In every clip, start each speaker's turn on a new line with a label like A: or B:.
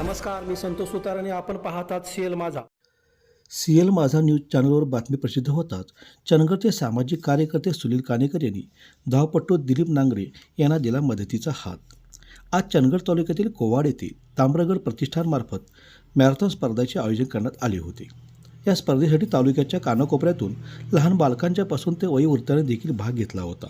A: नमस्कार मी संतोष सुतार आणि आपण पाहतात सीएल माझा.
B: सी एल माझा न्यूज चॅनलवर बातमी प्रसिद्ध होताच चंदगडचे सामाजिक कार्यकर्ते सुनील कानेकर यांनी धावपट्टू दिलीप नांगरे यांना दिला मदतीचा हात. आज चंदगड तालुक्यातील कोवाड येथे ताम्रगड प्रतिष्ठानमार्फत मॅरेथॉन स्पर्धेचे आयोजन करण्यात आले होते. या स्पर्धेसाठी तालुक्याच्या कानाकोपऱ्यातून लहान बालकांच्यापासून ते वयोवृत्ताने देखील भाग घेतला होता.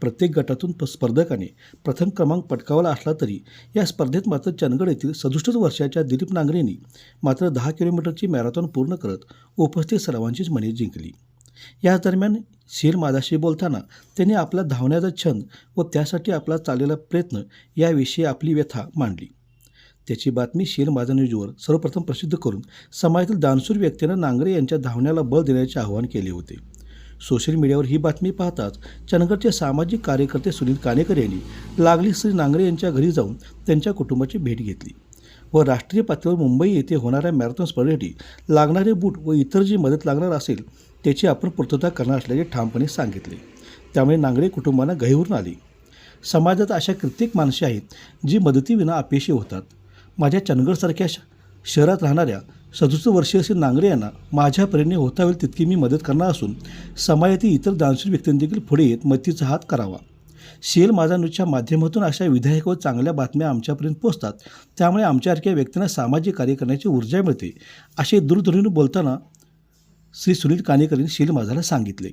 B: प्रत्येक गटातून प- स्पर्धकाने प्रथम क्रमांक पटकावला असला तरी या स्पर्धेत मात्र चंदगड येथील सदुसष्ट वर्षाच्या दिलीप नांगरेंनी मात्र दहा किलोमीटरची मॅरेथॉन पूर्ण करत उपस्थित सर्वांचीच मने जिंकली. या दरम्यान शेर माझाशी बोलताना त्यांनी आपला धावण्याचा छंद व त्यासाठी आपला चाललेला प्रयत्न याविषयी आपली व्यथा मांडली. त्याची बातमी शेर माझा न्यूजवर सर्वप्रथम प्रसिद्ध करून समाजातील दानशूर व्यक्तीनं नांगरे यांच्या धावण्याला बळ देण्याचे आवाहन केले होते. सोशल मीडियावर ही बातमी पाहताच चंदगडचे सामाजिक कार्यकर्ते सुनील कानेकर यांनी लागली श्री नांगरे यांच्या घरी जाऊन त्यांच्या कुटुंबाची भेट घेतली. व राष्ट्रीय पातळीवर मुंबई येथे होणाऱ्या मॅरेथॉन स्पर्धेसाठी लागणारे बूट व इतर जी मदत लागणार असेल त्याची आपण पूर्तता करणार असल्याचे ठामपणे सांगितले. त्यामुळे नांगरे कुटुंबांना गहिवरून आली. समाजात अशा कित्येक माणसे आहेत जी मदतीविना अपयशी होतात. माझ्या चंदगडसारख्या श शहरात राहणाऱ्या सदुसष्ट वर्षीय श्री नांगरे यांना माझ्या परीने होता होईल तितकी मी मदत करणार असून समाजातील इतर दानशूर व्यक्तींदेखील पुढे येत मदतीचा हात करावा. शेल माझा न्यूजच्या माध्यमातून अशा विधायक व चांगल्या बातम्या आमच्यापर्यंत पोहोचतात. त्यामुळे आमच्यासारख्या व्यक्तींना सामाजिक कार्य करण्याची ऊर्जा मिळते असे दूरध्वनीनं बोलताना श्री सुनील कानेकर यांनी शेल माझाला सांगितले.